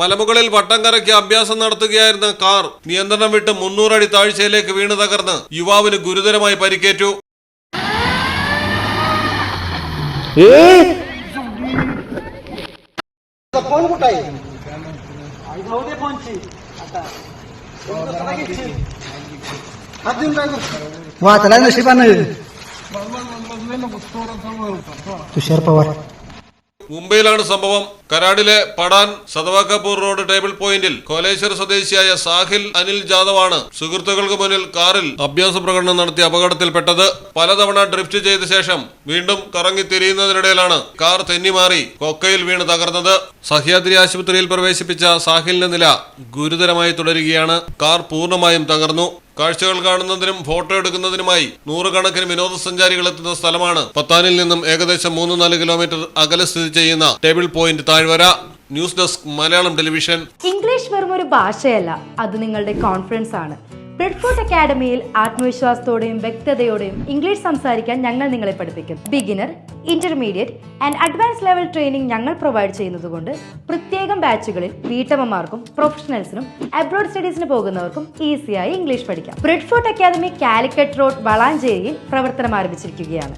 മലമുകളിൽ വട്ടം കറക്കി അഭ്യാസം നടത്തുകയായിരുന്ന കാർ നിയന്ത്രണം വിട്ട് മുന്നൂറടി താഴ്ചയിലേക്ക് വീണ് തകർന്ന് യുവാവിന് ഗുരുതരമായി പരിക്കേറ്റു कोण कुठं आहे आई जाऊ दे फोनची आता फोन कसा घ्यायची? हात देऊन काय करतो वाचला नशिबानं तुषार पवार മുംബൈയിലാണ് സംഭവം. കരാടിലെ പടാൻ സദവാക്കാപൂർ റോഡ് ടേബിൾ പോയിന്റിൽ കോലേശ്വർ സ്വദേശിയായ സാഹിൽ അനിൽ ജാദവാണ് സുഹൃത്തുക്കൾക്ക് മുന്നിൽ കാറിൽ അഭ്യാസ പ്രകടനം നടത്തിയ അപകടത്തിൽപ്പെട്ടത്. പലതവണ ഡ്രിഫ്റ്റ് ചെയ്ത ശേഷം വീണ്ടും കറങ്ങി തിരിയുന്നതിനിടയിലാണ് കാർ തെന്നിമാറി കൊക്കയിൽ വീണ് തകർന്നത്. സഹ്യാദ്രി ആശുപത്രിയിൽ പ്രവേശിപ്പിച്ച സാഹിലിന്റെ നില ഗുരുതരമായി തുടരുകയാണ്. കാർ പൂർണമായും തകർന്നു. കാഴ്ചകൾ കാണുന്നതിനും ഫോട്ടോ എടുക്കുന്നതിനുമായി നൂറുകണക്കിന് വിനോദസഞ്ചാരികൾ എത്തുന്ന സ്ഥലമാണ് പത്താനിൽ നിന്നും ഏകദേശം മൂന്ന് നാല് കിലോമീറ്റർ അകലെ സ്ഥിതി ചെയ്യുന്ന ടേബിൾ പോയിന്റ് താഴ്വര. News desk Malayalam television. English വെറും ഒരു ഭാഷയല്ല അത് നിങ്ങളുടെ കോൺഫിഡൻസ് ആണ് ബ്രെഡ്ഫോർട്ട് അക്കാഡമിയിൽ ആത്മവിശ്വാസത്തോടെയും വ്യക്തതയോടെയും ഇംഗ്ലീഷ് സംസാരിക്കാൻ ഞങ്ങൾ നിങ്ങളെ പഠിപ്പിക്കും. Beginner intermediate and advance level training ഞങ്ങൾ പ്രൊവൈഡ് ചെയ്യുന്നതുകൊണ്ട് പ്രത്യേകം ബാച്ചുകളിൽ വീട്ടമ്മമാർക്കും പ്രൊഫഷണൽസിനും അബ്രോഡ് സ്റ്റഡീസിന് പോകുന്നവർക്കും ഈസിയായി ഇംഗ്ലീഷ് പഠിക്കാം. ബ്രെഡ്ഫോർട്ട് അക്കാദമി കാലിക്കറ്റ് റോഡ് വളാഞ്ചേരിയിൽ പ്രവർത്തനം ആരംഭിച്ചിരിക്കുകയാണ്.